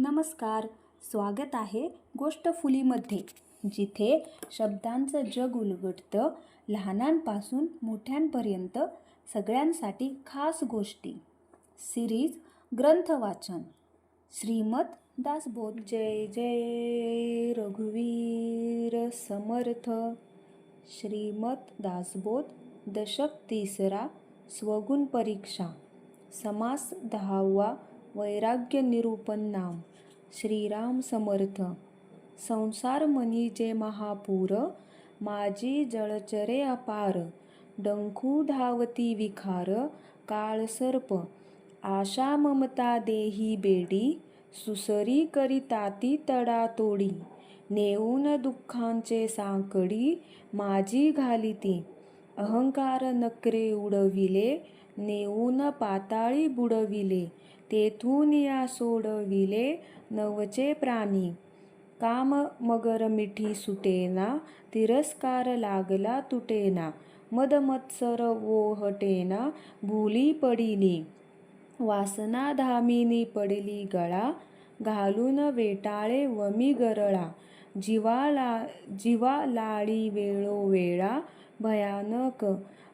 नमस्कार स्वागत आहे गोष्ट फुलीमध्ये जिथे शब्दांचं जग उलगडतं लहानांपासून मोठ्यांपर्यंत सगळ्यांसाठी खास गोष्टी. सिरीज ग्रंथ वाचन. श्रीमत दासबोध जय जय रघुवीर समर्थ. श्रीमत दासबोध दशक तिसरा स्वगुण परीक्षा. समास दहावा वैराग्य निरूपण नाम श्रीराम समर्थ संसार मनी जे महापूर माझी जळचरे अपार डंखू धावती विखार काळसर्प आशा ममता देही बेडी सुसरी करिताती तडातोडी नेऊन दुःखांचे सांकडी माझी घालिती अहंकार नकरे उडविले नेऊन पाताळी बुडविले तेथून या सोडविले नवचे प्राणी. काम मगर मिठी सुटेना तिरस्कार लागला तुटेना मद मत्सर ओहटेना भुली पडिली वासना धामिनी पडली गळा घालून वेटाळे वमी गरळा. जीवा ला जीवा लाळी वेळोवेळा भयानक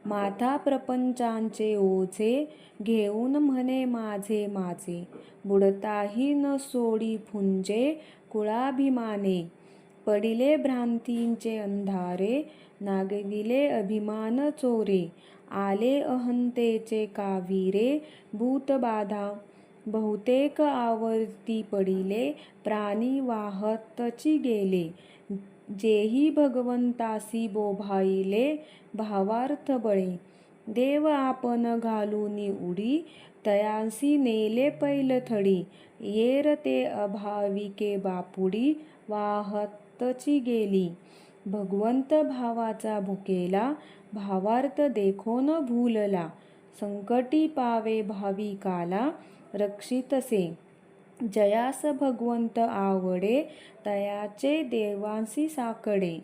माथा प्रपंचांचे ओझे घेऊन म्हणे माझे माझे बुडताही न सोडी फुंजे कुळाभिमाने. पडिले भ्रांतींचे अंधारे नागविले अभिमान चोरे. आले अहंतेचे कावीरे भूतबाधा बहुतेक आवर्ती पडिले प्राणी वाहतची गेले. जेही भगवंतासी बोभाईले भावार्थ बळे देव आपण घालूनी उडी तयांसी नेले पैलथडी येर ते अभाविके बापुडी वाहतची गेली. भगवंत भावाचा भुकेला भावार्थ देखोन भूलला संकटी पावे भाविकाला रक्षितसे. जयास भगवंत आवडे तयाचे देवांसी साकडे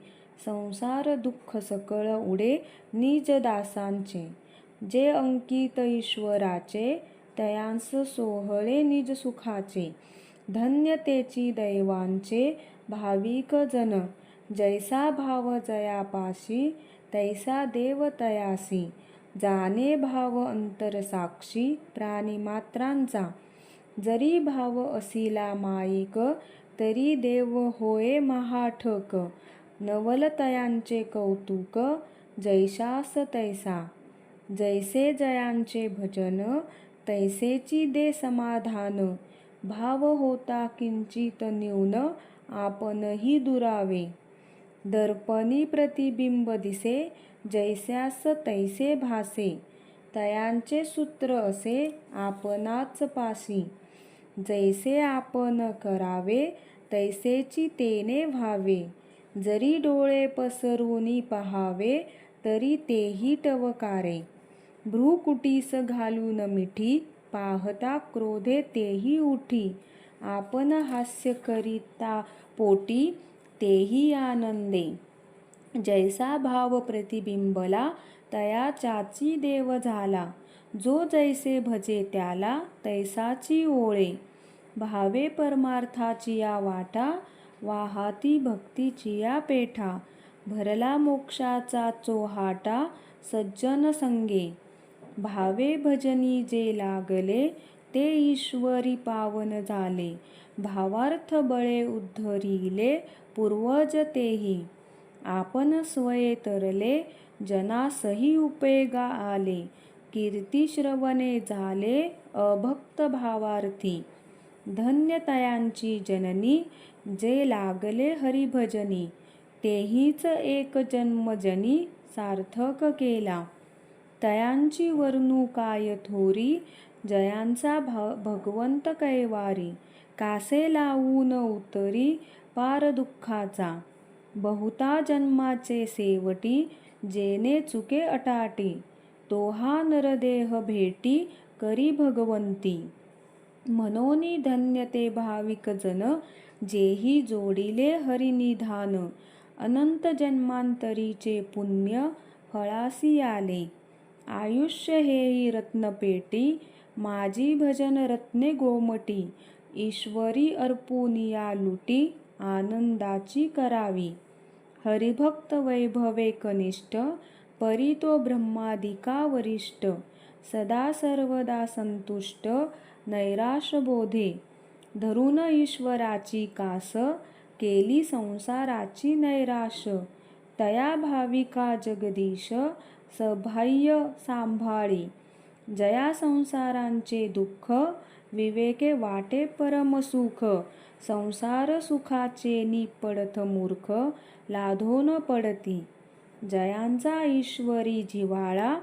संसार दुःख सकळ उडे निज दासांचे. जे अंकित ईश्वराचे तयांस सोहळे निज सुखाचे. धन्य तेची दैवांचे भाविक जन. जैसा भाव जयापाशी तैसा देव तयासी. जाणे भाव अंतरसाक्षी प्राणिमात्रांचा जरी भाव असिला माईक तरी देव होय महाठक. नवलतयांचे कौतुक जैशास तैसा. जैसे जयांचे भजन तैसेची दे समाधान. भाव होता किंचित न्यून आपणही दुरावे. दर्पणी प्रतिबिंब दिसे जैस्यास तैसे भासे. तयांचे सूत्र असे आपणाच पासी. जैसे आपण करावे तैसेची तेने व्हावे. जरी डोळे पसरूनी पहावे तरी तेही टवकारे. भ्रूकुटीस घालून मिठी पाहता क्रोधे तेही उठी. आपण हास्य करिता पोटी तेही आनंदे. जैसा भाव प्रतिबिंबला तया चाची देव झाला. जो जैसे भजे त्याला तैसाची ओळे. भावे परमार्थाची या वाटा वाहाती भक्तीची या पेठा भरला मोक्षाचा चोहाटा सज्जन संगे. भावे भजनी जे लागले ते ईश्वरी पावन झाले. भावार्थ बळे उद्धरिले पूर्वज तेही. आपण स्वये तरले जनासही उपेगा आले. कीर्ती श्रवणे झाले अभक्त भावार्थी. धन्यतयांची जननी जे लागले हरिभजनी तेहीच एक जन्मजनी सार्थक केला. तयांची वर्णू काय थोरी जयांचा भ भगवंत कैवारी कासे लावून उतरी पार दुःखाचा. बहुता जन्माचे सेवटी जेने चुके अटाटी तो हा नरदेह भेटी करी भगवंती. मनोनी धन्य ते भाविक जन जेही जोडिले हरिनिधान. अनंत जन्मांतरीचे पुण्य फळासी आले. आयुष्य हेही रत्नपेटी माझी भजन रत्ने गोमटी ईश्वरी अर्पुनिया लुटी आनंदाची करावी. हरिभक्त वैभवे कनिष्ठ परी तो ब्रह्मादिका वरिष्ठ सदा सर्वदा संतुष्ट नैराश बोधे धरून ईश्वराची कास केली संसाराची नैराश. तया भाविका जगदीश सबाह्य सांभाळी. जया संसारांचे दुःख विवेके वाटे परमसुख संसार सुखाचे निपडथ मूर्ख लाधोन पडती. जयांचा ईश्वरी जिव्हाळा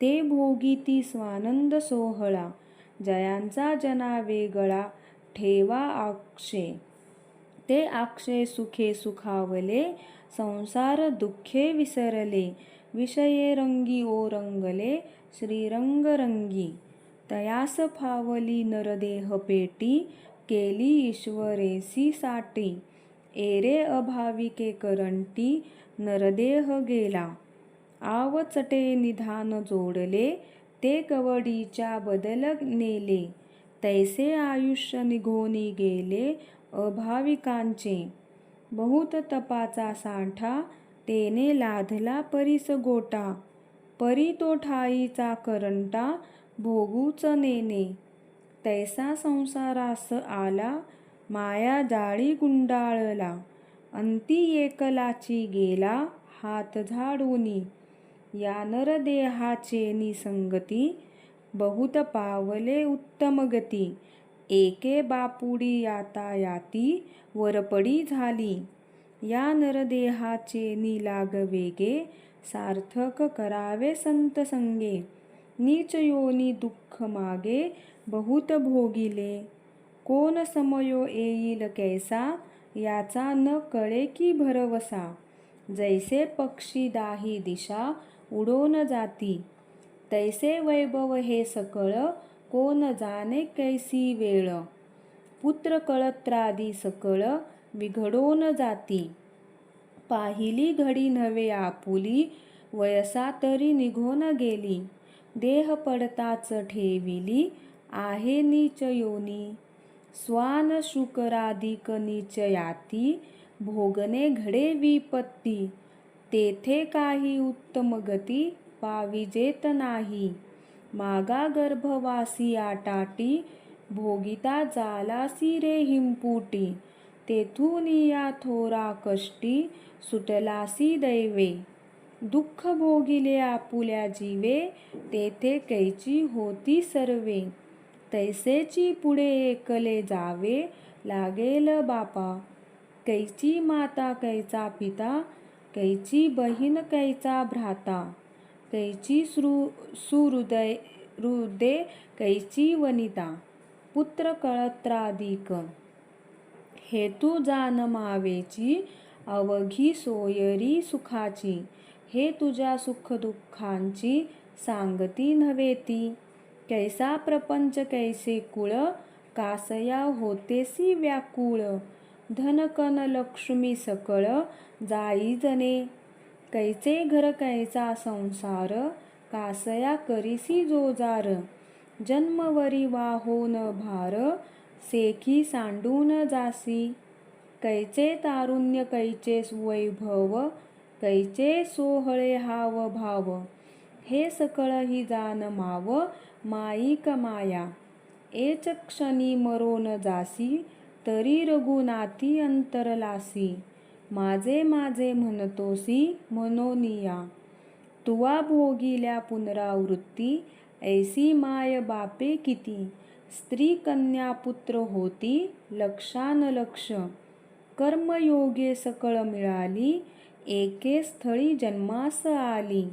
ते भोगीती स्वानंद सोहळा. जयांचा जना वेगळा ठेवा आक्षे. ते आक्षे सुखे सुखावले संसार दुःखे विसरले. विषये रंगी ओ रंगले श्रीरंग रंगी. तयास फावली नरदेह पेटी केली ईश्वरेसी साटी. एरे अभाविके करंटी नरदेह गेला. आवचटे निधान जोडले ते कवडीच्या बदल नेले. तैसे आयुष्य निघोनी गेले अभाविकांचे. बहुत तपाचा सांठा तेने लाधला परीस गोटा. परी तो ठाईचा करंटा भोगूच नेने. तैसा संसारास आला माया जाळी गुंडाळला. अंती एकलाची गेला हात झाडूनी. या नरदेहाचे निसंगती बहुत पावले उत्तम गती. एके बापुडी यातायाती वरपडी झाली. या नरदेहाचे निलाग वेगे सार्थक करावे संत संगे. नीच योनी दुःख मागे बहुत भोगिले. कोण समयो येईल कैसा याचा न कळे की भरवसा. जैसे पक्षी दाही दिशा उडून जाती. तैसे वैभव हे सकळ कोण जाणे कैसी वेळ. पुत्र कळत्रादी सकळ विघडोन जाती. पाहिली घडी नव्हे आपुली वयसा तरी निघोन गेली. देह पडताच ठेविली आहे नीच योनी. स्वान शुकरादिक नीच याती भोगने घडे विपत्ती. तेथे काही उत्तम गती पाविजेत नाही. मागा गर्भवासी आटाटी भोगिता जालासी रे हिंपुटी. तेथून या थोरा कष्टी सुटलासी दैवे. दुःख भोगिले आपुल्या जीवे तेथे कैची होती सर्वे. तैसेची पुढे एकले जावे लागेल बापा. कैची माता कैचा पिता कैची बहीण कैचा भ्राता कैची श्रु सुहृदय हृदे कैची वनिता पुत्र कळत्रादिक हेतू जानमावेची अवघी सोयरी सुखाची हे तुझ्या सुखदुःखांची सांगती नव्हे ती. कैसा प्रपंच कैसे कुळ कासया होतेसी व्याकुळ धनकन लक्ष्मी सकळ जाई जने. कैचे घर कैचा संसार कासया करीसी जोजार. जन्मवरी वाहोन भार सेखी सांडून जासी. कैचे तारुण्य कैचे वैभव कैचे सोहळे हाव भाव. हे सकळ ही जान माव माईक माया एच क्षणी मरोन जासी तरी रघुनाथी अंतरलासी. माझे माझे म्हणतोसी मनोनिया. तुवा भोगिल्या पुनरावृत्ती ऐसी माय बापे किती. स्त्री कन्या पुत्र होती लक्षान लक्ष. कर्मयोगे सकळ मिळाली एके स्थळी जन्मास आली.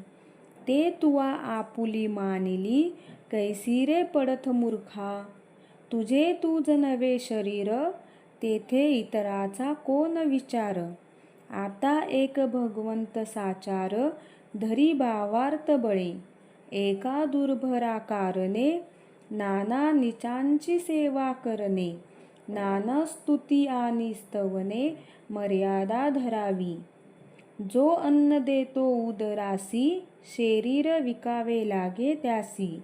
ते तुवा आपुली मानिली कैसी रे पडत मूर्खा. तुझे तुझ नवे शरीर तेथे इतराचा कोण विचार? आता एक भगवंत साचार धरी भावार्थ बळे. एका दुर्भराकारणे नाना निचांची सेवा करणे. नाना स्तुती आणि स्तवने मर्यादा धरावी. जो अन्न देतो उदरासी शरीर विकावे लागे त्यासी.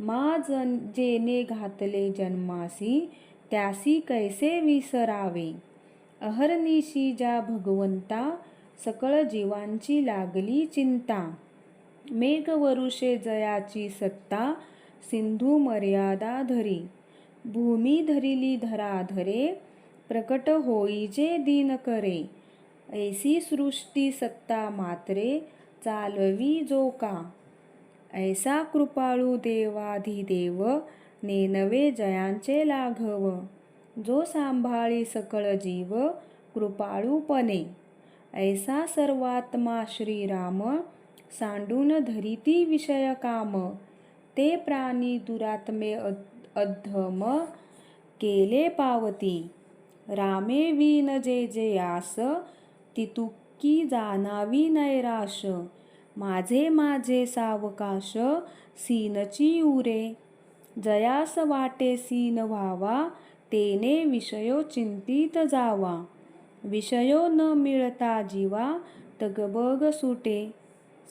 मा जन जेने घातले जन्मासी त्यासी कैसे विसरावे? अहर्निशी ज्या भगवंता सकळ जीवांची लागली चिंता. मेघवरुषे जयाची सत्ता सिंधू मर्यादा धरी. भूमी धरिली धराधरे प्रकट होई जे दिन करे. ऐसी सृष्टी सत्ता मात्रे चालवी जो का? ऐसा कृपाळू देवाधिदेव नेनवे जयांचे लाघव. जो सांभाळी सकळ जीव कृपाळूपणे ऐसा सर्वात्मा श्रीराम सांडून धरिती विषय काम. ते प्राणी दुरात्मे अध- अधम केले पावती. रामे विन जे जे आस तितुकी जाणावी नैराश. माझे माझे सावकाश सीनची उरे. जयास वाटे सीन व्हावा तेने विषयो चिंतित जावा. विषयो न मिळता जीवा तगबग सुटे.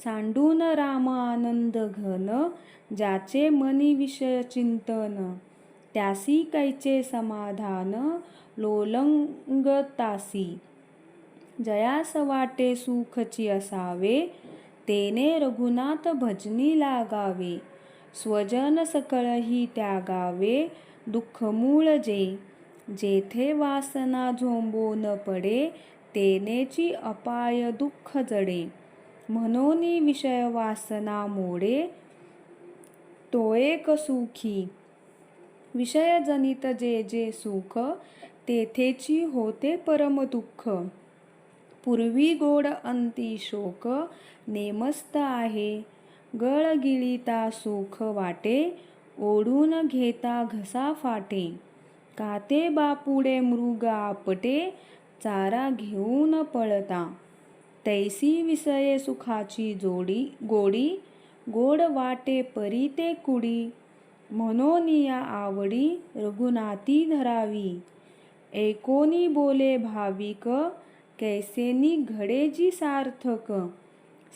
सांडून राम आनंद घन ज्याचे मनी विषय चिंतन. त्यासी कैचे समाधान लोलंगतासी जयास वाटे सुखची असावे तेने रघुनाथ भजनी लागावे. स्वजन सकळही त्यागावे दुःख मूळ जे. जेथे वासना झोंबो न पडे तेनेची अपाय दुःख जडे. म्हणून विषय वासना मोडे तो एक सुखी विषयजनित जे जे सुख तेथेची होते परम दुःख. पूर्वी गोड अंती शोक नेमस्त आहे. गळगिळीता सुख वाटे ओढून घेता घसा फाटे. काते बापुडे मृग आपटे चारा घेऊन पळता. तैसी विषये सुखाची जोडी गोडी गोड वाटे परी ते कुडी. मनोनिया आवडी रघुनाती धरावी. एकोनी बोले भाविक कैसेनी घडेजी सार्थक?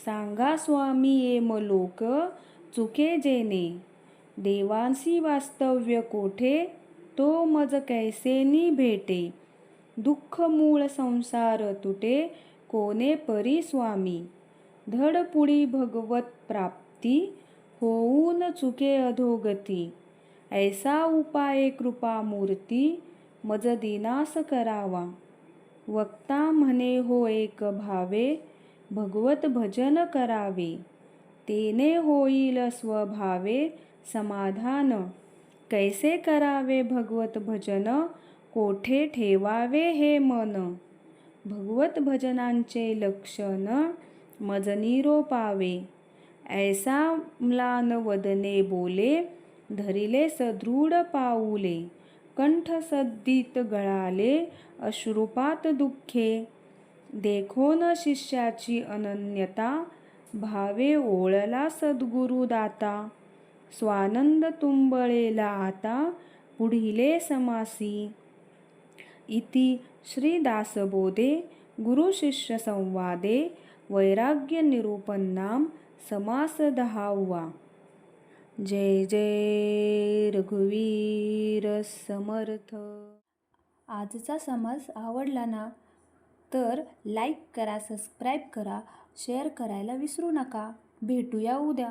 सांगा स्वामी येम लोक चुके जेने। देवांसी वास्तव्य कोठे? तो मज कैसेनी भेटे दुःख मूळ संसार तुटे कोणे परी स्वामी? धडपुडी भगवत प्राप्ती होऊन चुके अधोगती। ऐसा उपाय कृपा मूर्ती मज दिनास करावा। वक्ता म्हणे हो एक भावे भगवत भजन करावे. तेने होईल स्वभावे समाधान. कैसे करावे भगवत भजन? कोठे ठेवावे हे मन? भगवत भजनांचे लक्षण मज निरोपावे ऐसा म्लान वदने बोले धरिले सदृढ पाऊले. कंठसद्दित गळाले अश्रुपात दुःखे. देखोन शिष्याची अनन्यता भावे ओळला सद्गुरु दाता. स्वानंद तुंबळेला आता पुढिले समासी. इति श्रीदासबोधे गुरुशिष्यसंवादे वैराग्यनिरूपन्नां वैराग्य समास जय जय रघुवीर समर्थ. आजचा समाज आवडला ना तर लाईक करा सबस्क्राईब करा शेअर करायला विसरू नका. भेटूया उद्या.